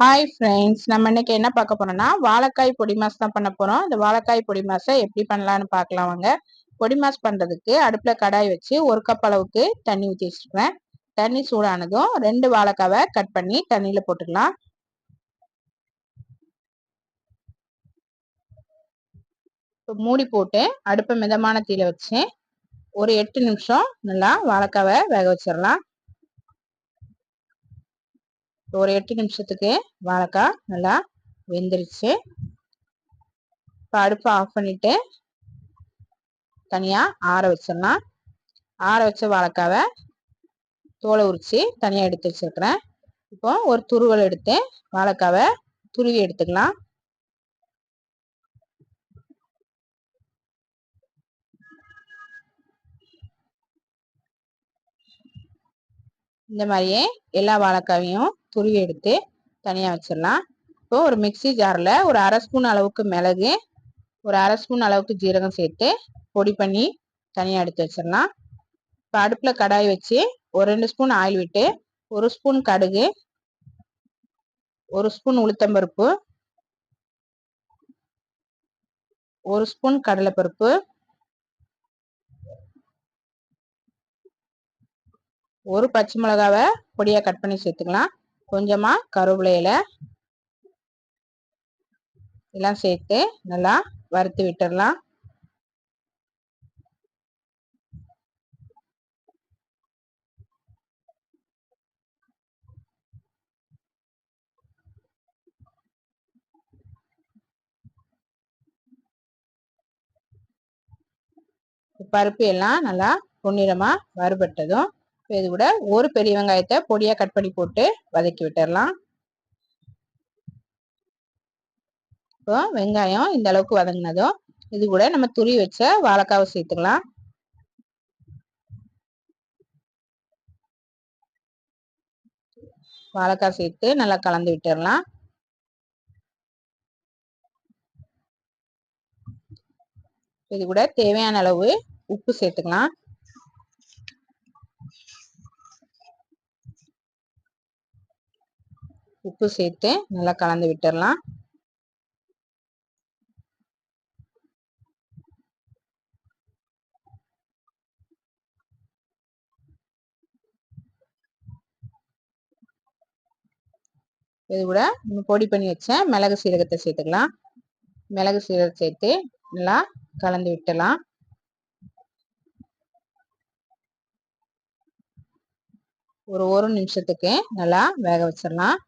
Hi friends நம்ம இன்னைக்கு என்ன பார்க்க போறோம்னா வாழைக்காய் பொடி மாஸ் தான் பண்ண போறோம். இந்த வாழைக்காய் பொடி மாசை எப்படி பண்ணலாம்னு பார்க்கலாம் வாங்க. பொடி மாஸ் பண்றதுக்கு அடுப்புல கடாய் வச்சு ஒரு கப் அளவுக்கு தண்ணி ஊற்றி வச்சிருக்கேன். தண்ணி சூடானதும் ரெண்டு வாழைக்காவை கட் பண்ணி தண்ணியில போட்டுக்கலாம். மூடி போட்டு அடுப்பை மிதமான தீயில வச்சு ஒரு எட்டு நிமிஷம் நல்லா வாழைக்காவை வேக வச்சிடலாம். ஒரு எட்டு நிமிஷத்துக்கு வாழைக்காய் நல்லா வெந்துருச்சு. இப்போ அடுப்பை ஆஃப் பண்ணிட்டு தனியாக ஆற வச்சிடலாம். ஆற வச்ச வாழைக்காவை தோலை உரித்து தனியாக எடுத்து வச்சிருக்கிறேன். இப்போ ஒரு துருவல் எடுத்து வாழைக்காவை துருவி எடுத்துக்கலாம். இந்த மாதிரியே எல்லா வாழைக்காவையும் துருவி எடுத்து தனியாக வச்சிடலாம். இப்போ ஒரு மிக்சி ஜாரில் ஒரு அரை ஸ்பூன் அளவுக்கு மிளகு ஒரு அரை ஸ்பூன் அளவுக்கு ஜீரகம் சேர்த்து பொடி பண்ணி தனியாக எடுத்து வச்சிடலாம். இப்போ அடுப்பில் கடாய் வச்சு ஒரு ரெண்டு ஸ்பூன் ஆயில் விட்டு ஒரு ஸ்பூன் கடுகு ஒரு ஸ்பூன் உளுத்தம்பருப்பு ஒரு ஸ்பூன் கடலைப்பருப்பு ஒரு பச்சை மிளகாவை பொடியாக கட் பண்ணி சேர்த்துக்கலாம். கொஞ்சமாக கருவேப்பிலையில எல்லாம் சேர்த்து நல்லா வறுத்து விட்டுடலாம் பருப்பு எல்லாம் நல்லா பொன்னிறமாக வறுபட்டதும் இது கூட ஒரு பெரிய வெங்காயத்தை பொடியாக கட் பண்ணி போட்டு வதக்கி விட்டுடலாம் இப்போ வெங்காயம் இந்த அளவுக்கு வதங்கினதும் இது கூட நம்ம துரி வச்ச வாழைக்காவை சேர்த்துக்கலாம். வாழைக்காய் சேர்த்து நல்லா கலந்து விட்டுடலாம் இது கூட தேவையான அளவு உப்பு சேர்த்துக்கலாம். உப்பு சேர்த்து நல்லா கலந்து விட்டுடலாம் இது கூட பொடி பண்ணி வச்ச மிளகு சீரகத்தை சேர்த்துக்கலாம். மிளகு சீரகம் சேர்த்து நல்லா கலந்து விட்டலாம். ஒரு ஒரு நிமிஷத்துக்கு நல்லா வேக வச்சிடலாம்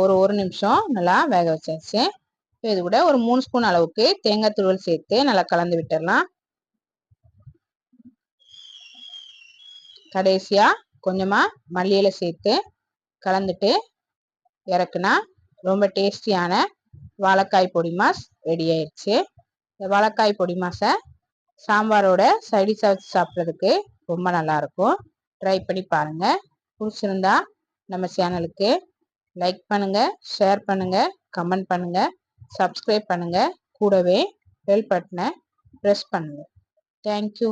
ஒரு ஒரு நிமிஷம் நல்லா வேக வச்சாச்சு. இது கூட ஒரு மூணு ஸ்பூன் அளவுக்கு தேங்காய் துருவல் சேர்த்து நல்லா கலந்து விட்டுடலாம். கடைசியா கொஞ்சமா மல்லியில சேர்த்து கலந்துட்டு இறக்குனா ரொம்ப டேஸ்டியான வாழைக்காய் பொடி மாஸ் ரெடி ஆயிடுச்சு. இந்த வாழைக்காய் பொடி மாசை சாம்பாரோட சைடிஷாக வச்சு சாப்பிட்றதுக்கு ரொம்ப நல்லா இருக்கும். ட்ரை பண்ணி பாருங்கள் பிடிச்சிருந்தா நம்ம சேனலுக்கு லைக் பண்ணுங்க ஷேர் பண்ணுங்க கமெண்ட் பண்ணுங்க சப்ஸ்கிரைப் பண்ணுங்க. கூடவே பெல் பட்டனை ப்ரெஸ் பண்ணுங்க. தேங்க்யூ